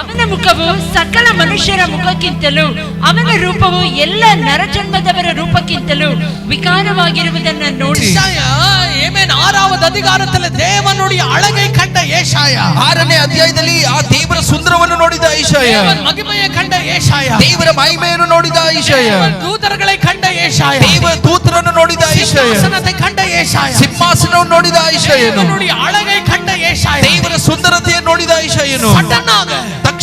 ಅವನ ಮುಖವು ಸಕಲ ಮನುಷ್ಯರ ಮುಖಕ್ಕಿಂತಲೂ ಅವನ ರೂಪವು ಎಲ್ಲ ನರಜನ್ಮದವರ ರೂಪಕ್ಕಿಂತಲೂ ವಿಕಾರವಾಗಿರುವುದನ್ನ ನೋಡಿ ஏசாயா ஏமேன் ஆறாவது அதிகாரத்துல தேவனுடைய அழகை கண்ட ஏசாயா ಆರನೇ ಅಧ್ಯಾಯದಲ್ಲಿ ಆ ದೇವರ ಸುಂದರವನ್ನು ನೋಡಿದ ಐಶಾಯ தேவன் மகிமையை கண்ட ஏசாயா ದೇವರ ಮಹಿಮೆಯನ್ನು ನೋಡಿದ ಐಶಾಯ தேவன் தூதர்களை கண்ட ஏசாயா ದೇವ ದೂತರನ್ನು ನೋಡಿದ ಐಶಾಯ சிம்மாசனத்தை கண்ட ஏசாயா ಸಿಂಹಾಸನವನ್ನು ನೋಡಿದ ಐಶಾಯನು தேவனுடைய அழகை கண்ட ஏசாயா ದೇವರ ಸುಂದರತೆಯನ್ನು ನೋಡಿದ ಐಶಾಯನು சட்டனாக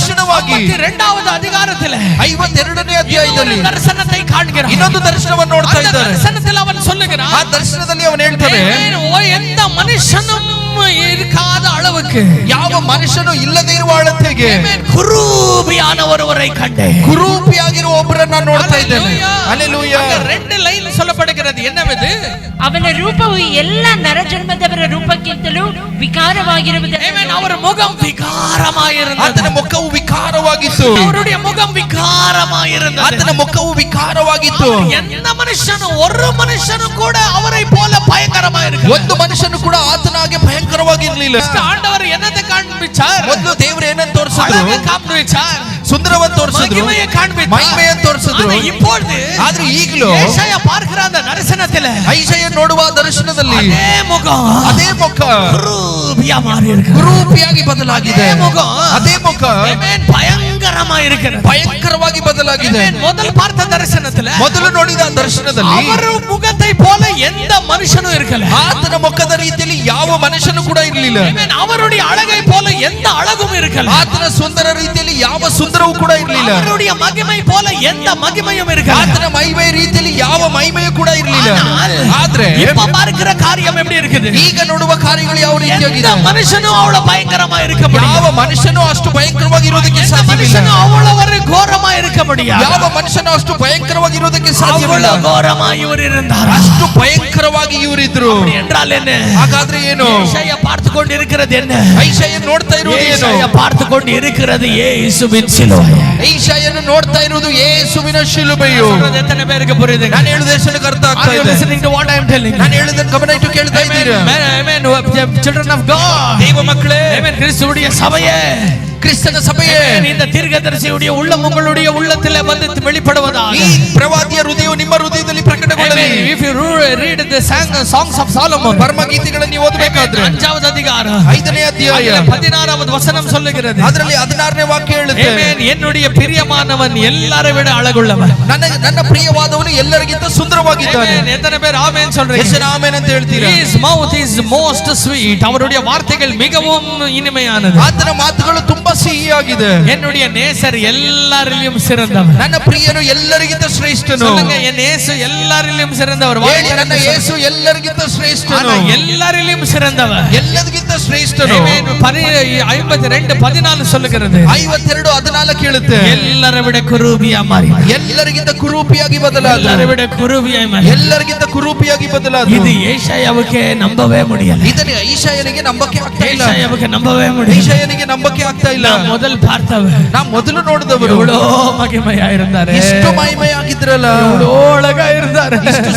ತಕ್ಷಣವಾಗಿ இரண்டாவது அதிகாரத்துல ಐವತ್ತೆರಡನೇ ஒரு ಅಧ್ಯಾಯದಲ್ಲಿ தரிசனத்தை காண்கிறான் ಇನ್ನೊಂದು ದರ್ಶನವನ್ನು ನೋಡ್ತಾ அந்த ಇದ್ದಾರೆ தரிசனத்தில் அவன் ಆ சொல்லுகிறான் ದರ್ಶನದಲ್ಲಿ ಅವನು ಹೇಳ್ತಾನೆ "தேவன் ஓ எந்த மனுஷனும் இருக்காத அளவுக்கு ಯಾವ ಮನುಷ್ಯನು ಇಲ್ಲದೆ ಇರುವ ಅಳತೆಗೆ தேவன் குரூபியான ஒருவரை கண்டேன் ಕುರೂಪಿಯಾಗಿರುವ ಒಬ್ಬರನ್ನ ನಾನು ನೋಡ್ತಾ ಇದ್ದೇನೆ ಅಲ್ಲೆಲೂಯ அங்க ரெண்டு லைன் சொல்லப்படுகிறது என்னவது ಅವನ ರೂಪವು ಎಲ್ಲ ನರಜನ್ಮದವರ ರೂಪಕ್ಕಿಂತಲೂ ವಿಕಾರವಾಗಿರುವುದನ್ನು தேவன் ನೋಡಿ. அவர் முகம் விகாரமாயிருந்தது ಆತನ ಮುಖವು ವಿಕಾರವಾಗಿತ್ತು அவருடைய முகம் விகாரமாயிருந்தது ಆತನ ಮುಖವು ವಿಕಾರವಾಗಿತ್ತು எந்த மனுஷனும் ஒரு மனுஷனும் கூட அவரை போல பயங்கரமா இருக்கு ಒಂದು ಮನುಷ್ಯನು ಕೂಡ ಆತನ ಹಾಗೆ ಭಯಂಕರವಾಗಿರ್ಲಿಲ್ಲ ஆண்டவர் என்னத்தை காண்பிச்சார் ಮೊದಲು ದೇವರು ಏನಂತ ತೋರಿಸಿದ್ರು அழகை காண்பிச்சார் ಸುಂದರವನ್ನು ತೋರಿಸಿದ್ರು மகிமையை காண்பித்தார் ಮಹಿಮೆಯನ್ನು ತೋರಿಸಿದ್ರು ஆனா இப்பொழுது ಆದ್ರೆ ಈಗಲೂ ஏசாயா பார்க்கிற அந்த தரிசனத்துல ಐಶಯ ನೋಡುವ ದರ್ಶನದಲ್ಲಿ அதே முகம் ಅದೇ ಮುಖ குரூபியா மாறி இருக்கு ಕುರೂಪಿಯಾಗಿ ಬದಲಾಗಿದೆ அதே முகம் ಅದೇ ಮುಖ Amen. பயங்கரமா இருக்கிறது ಭಯಂಕರವಾಗಿ ಬದಲಾಗಿದೆ Amen. முதல் பார்த்த தரிசனத்துல ಮೊದಲು ನೋಡಿದ ದರ್ಶನದಲ್ಲಿ அவர் முகத்தை போல எந்த மனுஷனும் இருக்கல ಆತನ ಮುಖದ ರೀತಿಯಲ್ಲಿ ಯಾವ ಮನುಷ್ಯನು ಕೂಡ ಇರಲಿಲ್ಲ Amen. அவருடைய அழகை போல எந்த அழகும் இருக்கல ಆತನ ಸುಂದರ ರೀತಿಯಲ್ಲಿ ಯಾವ ಸುಂದರವೂ ಕೂಡ ಇರಲಿಲ್ಲ அவருடைய மகிமை போல எந்த மகிமையும் இருக்கல ಆತನ ಮಹಿಮೆ ರೀತಿಯಲ್ಲಿ ಯಾವ ಮಹಿಮೆಯೂ ಕೂಡ ಇರಲಿಲ್ಲ ஆனால் ಆದ್ರೆ இப்ப பார்க்கிற காரியம் எப்படி இருக்குது ಈಗ ನೋಡುವ ಕಾರ್ಯಗಳು ಯಾವ எந்த ರೀತಿಯಾಗಿದೆ மனுஷனும் அவ்வளவு பயங்கரமா இருக்க ಯಾವ முடியாது ಮನುಷ್ಯನು ಅಷ್ಟು ಭಯಂಕರವಾಗಿ ಇರೋದಕ್ಕೆ எந்த ಸಾಧ್ಯವಿಲ್ಲ மனுஷனும் அவ்வளவு ஒரு கோரமா இருக்க முடியாது ಯಾವ ಮನುಷ್ಯನು ಅಷ್ಟು ಭಯಂಕರವಾಗಿ ಇರೋದಕ್ಕೆ ಸಾಧ್ಯವಿಲ್ಲ அவ்வளவு கோரமா இவர் இருந்தார் ಅಷ್ಟು ಭಯಂಕರವಾಗಿ ಇವರಿದ್ರು என்றால் என்ன ಹಾಗಾದ್ರೆ ಏನು ஏசாயா பார்த்து கொண்டு இருக்கிறது என்ன ಐಶಾಯ ನೋಡ್ತಾ ಇರುವುದು ಏನು ஏசாயா பார்த்து கொண்டு இருக்கிறது இயேசுவின் சிலுவை ಐಶಾಯನು ನೋಡ್ತಾ ಇರುವುದು ಯೇಸುವಿನ ಶಿಲುಬೆಯು சொல்றது எத்தனை பேருக்கு புரியுது ನಾನು listening to what I am telling you. Amen. Amen. Children of God. Amen. Amen. Amen. Amen. Amen. Amen. Amen. ಕ್ರಿಸ್ತನ ಸಭೆಯೇ ಇಂದ ದೀರ್ಘದರ್ಶಿಯುடைய ಉಳ್ಳ ಉங்களுடைய ಉಳ್ಳತ್ತಲೆ ಬಂದು வெளிப்படுவதாக ಈ ಪ್ರವಾದಿಯ ಹೃದಯವು ನಿಮ್ಮ ಹೃದಯದಲ್ಲಿ ಪ್ರಕಟಗೊಳ್ಳಲಿ if you read the song songs of Solomon ಪರಮಗೀತೆಗಳನ್ನು ನೀವು ಓದಬೇಕಾದ್ರೆ ಅಂಜಾವದ ಅಧಿಕಾರ ಐದನೇ ಅಧ್ಯಾಯ பதினாறாவது வசனம் சொல்லுகிறது ಅದರಲ್ಲಿ ಹದಿನಾರನೇ ವಾಕ್ಯ ಹೇಳುತ್ತೆ ಆಮೆನ್ என்னுடைய பிரியமானவன் எல்லாரை விட அழகுள்ளவன் ನನ್ನ ನನ್ನ ಪ್ರಿಯವಾದವನು ಎಲ್ಲರಿಗಿಂತ ಸುಂದರವಾಗಿದ್ದಾನೆ ಆಮೆನ್ எத்தனை பேர் ஆமென் சொல்றீங்க ಎಷ್ಟು ಆಮೆನ್ ಅಂತ ಹೇಳ್ತೀರಾ his mouth is most sweet ಅವರುடைய ವಾರ್ತೆಗಳು மிகவும் இனிமையானது ಆತನ ಮಾತುಗಳು ತುಂಬಾ ವಿಶ್ವಾಸಿಯಾಗಿದೆ ಎನ್ನುಡಿಯ ನೇಸರ್ ಎಲ್ಲರಲ್ಲಿಯೂ ಸಿರಂದವರು ನನ್ನ ಪ್ರಿಯನು ಎಲ್ಲರಿಗಿಂತ ಶ್ರೇಷ್ಠನು ಎನ್ ಏಸು ಎಲ್ಲರಲ್ಲಿಯೂ ಸಿರಂದವರು ನನ್ನ ಏಸು ಎಲ್ಲರಿಗಿಂತ ಶ್ರೇಷ್ಠನು ಎಲ್ಲರಲ್ಲಿಯೂ ಸಿರಂದವರು ಎಲ್ಲದಕ್ಕಿಂತ ಎಲ್ಲರಿಗಿಂತ ಶ್ರೇಷ್ಠನು Amen. பதி- ஐம்பத்தி ரெண்டு பதினாலு சொல்லுகிறது ಐವತ್ತೆರಡು ಹದಿನಾಲ್ಕು ಹೇಳುತ್ತೆ எல்லாரை விட குரூபியா மாறி ಎಲ್ಲರಿಗಿಂತ ಕುರೂಪಿಯಾಗಿ ಬದಲಾದ எல்லாரை விட குரூபியா மாறி ಎಲ್ಲರಿಗಿಂತ ಕುರೂಪಿಯಾಗಿ ಬದಲಾದ இது ஏசாயாவுக்கு நம்பவே முடியல ಇದನ್ನ ಐಶಾಯನಿಗೆ ನಂಬಕ್ಕೆ ಆಗ್ತಾ ಇಲ್ಲ ஏசாயாவுக்கு நம்பவே முடியல ಐಶಾಯನಿಗೆ ನಂಬಕ್ಕೆ ಆಗ್ತಾ ಇಲ್ಲ நான் முதல் பார்த்தவர் ನಾ ಮೊದಲು ನೋಡಿದವರು எவ்வளோ மகிமையா இருந்தாரு ಇಷ್ಟು ಮಹಿಮೆಯಾಗಿದ್ರಲ್ಲ எவ்வளோ அழகா இருந்தாரு ಇಷ್ಟು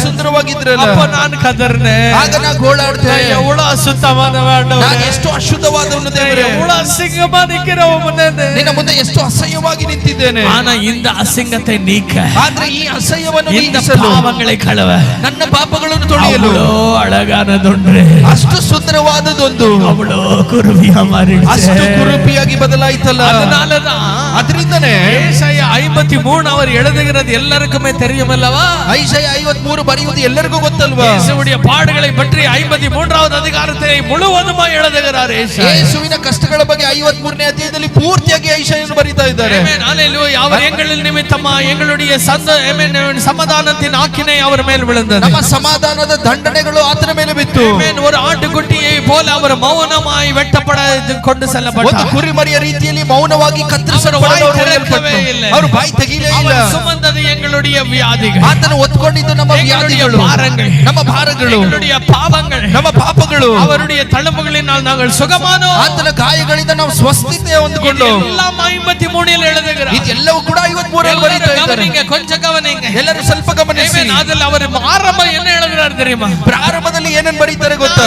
ಸುಂದರವಾಗಿದ್ರಲ್ಲ அப்ப நான் கதர்னேன் ಆಗ ನಾ ಗೋಳಾಡ್ತೆ எவ்வளவு அசுத்தமான ನಾನು வேண்டாம் ಎಷ್ಟು ಅಶುದ್ಧವಾದವನು ದೇವರೇ எவ்வளவு அசிங்கமா நிக்கிறவ முன்னே ನಿನ್ನ ಮುಂದೆ ಎಷ್ಟು ಅಸಹ್ಯವಾಗಿ ನಿಂತಿದ್ದೇನೆ ஆனா இந்த அசிங்கத்தை நீக்க ಆದ್ರೆ ಈ ಅಸಹ್ಯವನ್ನು இந்த ನೀಗಿಸಲು பாவங்களை கழுவ ನನ್ನ ಪಾಪಗಳನ್ನು ತೊಳೆಯಲು அவ்வளோ அழகானதொன்று ಅಷ್ಟು ಸುಂದರವಾದದೊಂದು அவ்வளோ குருவியா மாறிடுச்சு ಅಷ್ಟು ಕುರುಪಿಯಾಗಿ ಬದಲಾಯ್ತಲ್ಲ அதனாலதான் ಅದರಿಂದನೇ ஏசாயா ஐம்பத்தி மூணு அவர் எழுதுகிறது எல்லாருக்குமே தெரியும் அல்லவா ಐಶಯ ಐವತ್ ಮೂರು ಬರೆಯುವುದು ಎಲ್ಲರಿಗೂ ಗೊತ್ತಲ್ವಾ இயேசுவுடைய பாடுகளை பற்றி ஐம்பத்தி மூன்றாவது அதிகாரத்தை முழுவதுமாய் எழுதுகிறார் ஏசாயா. ಯೇಸುವಿನ ಕಷ್ಟಗಳ ಬಗ್ಗೆ ಐವತ್ ಮೂರನೇ ಅಧ್ಯಾಯದಲ್ಲಿ ಪೂರ್ತಿಯಾಗಿ ಐಶಯನ್ನು ಬರೀತಾ ಇದ್ದಾರೆ Amen. Hallelujah. அவர் எங்களின் நிமித்தமா எங்களுடைய சந்த Amen. சமாதானத்தின் ஆக்கினை அவர் மேல் விழுந்தது ನಮ್ಮ ಸಮಾಧಾನದ ದಂಡನೆಗಳು ಆತನ ಮೇಲೆ ಬಿತ್ತು Amen. ஒரு ஆட்டுக்குட்டியை போல அவர் மௌனமாய் வெட்டப்பட கொண்டு ಒಂದು செல்லப்பட்டார் ಕುರಿಮರಿಯ ರೀತಿಯಲ್ಲಿ ಮೌನವಾಗಿ ಕತ್ತರಿಸಲ್ಪಡಲು ಅವರು ಅವರು ಬಾಯಿ ಒಯ್ಯಲ್ಪಟ್ಟರು. ತೆರೆಕವೇ ಇಲ್ಲ. ಅವರು ಬಾಯಿ ತೆಗೀಲೇ ಇಲ್ಲ அவர் சுமந்தது எங்களுடைய வியாதிகள் ಆತನು ಒತ್ಕೊಂಡಿದ್ದು ನಮ್ಮ எங்களுடைய பாரங்கள் நம்ம பாரಗಳು நம்முடைய ಪಾಪಗಳು ನಮ್ಮ ಪಾಪಗಳು ಅವರುடைய ತಳಮುಗಳಿಂದ ನಾವು ಸುಗಮಾನೋ ಆತನ ಗಾಯಗಳಿಂದ ನಾವು ಸ್ವಸ್ಥತೆ ಹೊಂದಿಕೊಂಡು ಎಲ್ಲ ಐವತ್ತಿ ಮೂಡಿಯಲ್ಲಿ ಎಳೆದಿದ್ದಾರೆ ಇದೆಲ್ಲವೂ ಕೂಡ ಐವತ್ ಮೂರಲ್ಲಿ ಬರೀತಾ ಇದ್ದಾರೆ ಕೊಂಚ ಗಮನಿಂಗ ಎಲ್ಲರೂ ಸ್ವಲ್ಪ ಗಮನಿಸಿ ಅದ್ರಲ್ಲಿ ಅವರ ಆರಂಭ ಏನ್ ಹೇಳಿದಾರೆ தெரியுமா ಪ್ರಾರಂಭದಲ್ಲಿ ಏನೇನ್ ಬರೀತಾರೆ ಗೊತ್ತಾ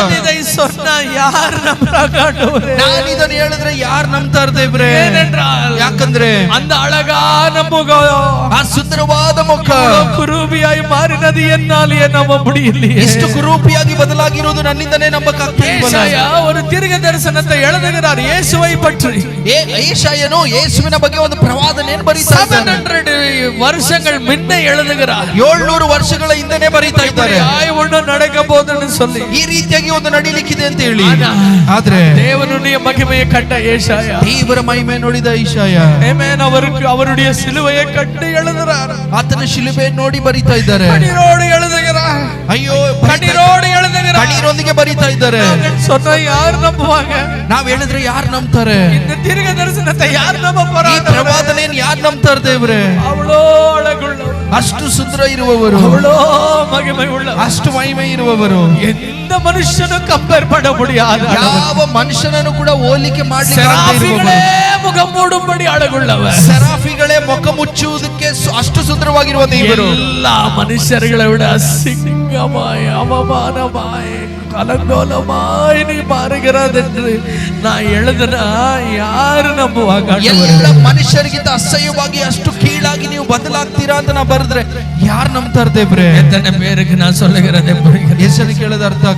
ಸ್ವರ್ಣ ಯಾರ ನಾನು ಇದನ್ನ ಹೇಳಿದ್ರೆ ಯಾರು ನಂಬ್ತಾ ಇರ್ದೇವ್ರೆ ಯಾಕಂದ್ರೆ ಅಂದ ಅಳಗಾನ ಮುಗ ಆ ಸುಂದರವಾದ ಮುಖ ಕುರುಬಿಯಾಯಿ ಮಾರಿನದಿ ಎನ್ನಾಲಿ ಎನ್ನ நம்ப முடியலையே ಎಷ್ಟು ಕುರೂಪಿಯಾಗಿ ಬದಲಾಗಿರುವುದು ನನ್ನಿಂದನೇ ನಂಬಕ್ಕಾಗ್ತಾ ಇಲ್ವಲ್ಲ? ஏசாயா ஒரு தீர்க்க தரிசனத்தை எழுதுகிறார் இயேசுவை பற்றி ಏ ಏಷಾಯನು ಯೇಸುವಿನ ಬಗ್ಗೆ ಒಂದು ಪ್ರವಾದನೆಯನ್ನು ಬರೀತಾ செவன் ಇದ್ದಾನೆ ஹண்ட்ரட் வருஷங்கள் முன்ன எழுதுகிறார் ಏಳ್ನೂರು ವರ್ಷಗಳ ಹಿಂದೆನೆ ಬರೀತಾ ಇದ್ದಾರೆ இப்படியாய் ஒண்ணு நடக்க போகுதுன்னு சொல்லி ಈ ರೀತಿಯಾಗಿ ಒಂದು ನಡೀಲಿಕ್ಕಿದೆ ಅಂತ ಹೇಳಿ ஆனா, ಆದ್ರೆ தேவனுடைய மகிமையை கண்ட ஏசாயா ದೇವರ ಮಹಿಮೆ ನೋಡಿದ ಈಶಾಯ ஆமென். அவருக்கு அவருடைய சிலுவையை கண்டு எழுதுறார் ಆತನ ಶಿಲುಬೆ ನೋಡಿ ಬರೀತಾ ಇದ್ದಾರೆ கண்ணீரோடு எழுதுகிறார் ಅಯ್ಯೋ ಕಣ್ಣೀರೋಡಿ ಹೇಳಿದ್ರೆ ಕಣ್ಣೀರೊಂದಿಗೆ ಬರೀತಾ ಇದ್ದಾರೆ. ಸ್ವತಃ ಯಾರು ನಂಬುವಾಗ ನಾವ್ ಹೇಳಿದ್ರೆ ಯಾರು ನಂಬ್ತಾರೆ? ತಿರುಗ ದರ್ಶನ ಯಾರು ನಂಬಪ್ಪ ಯಾರು ನಂಬ್ತಾರೆ ದೇವ್ರೆ? ಅವಳೋಳಗುಳ್ಳ ಅಷ್ಟು ಸುಂದರ ಇರುವವರು. ಅವಳೋ ಮಹಿಮೆ ಉಳ್ಳ ಅಷ್ಟು ಮಹಿಮೆ ಇರುವವರು. எந்த மனுஷனும் கம்பேர் பண்ண முடியாத ಯಾವ ಮನುಷ್ಯನನ್ನು ಕೂಡ ಹೋಲಿಕೆ ಮಾಡ್ಲಿಕ್ಕೆ ಆಗದೆ செராபிகளே ಇರುವವರು. முகம் மூடும்படி அழகுள்ளவர் ಸೆರಾಫಿಗಳೇ ಮುಖ ಮುಚ್ಚುವುದಕ್ಕೆ ಸು- ಅಷ್ಟು ಸುಂದರವಾಗಿರುವ ದೇವರು எல்லா மனுஷர்களை விட அசிங்கமாய் அவமானமாய் கலங்கோலமாய் நீ மாறுகிறது என்று நான் எழுதுனா யாரு நம்புவாங்க ஆண்டவரே? ಎಲ್ಲ ಮನುಷ್ಯರಿಗಿಂತ ಅಸಹ್ಯವಾಗಿ ಅಷ್ಟು ಕೀಳಾಗಿ ನೀವು ಬದಲಾಗ್ತೀರಾ ಅಂತ ನಾ ಬರೆದ್ರೆ ಯಾರು ನಂಬ್ತಾರ ದೇವ್ರೆ எத்தனை பேருக்கு நான் சொல்லுகிறதை புரிகிறது ಹೆಸರು ಕೇಳೋದು ಅರ್ಥ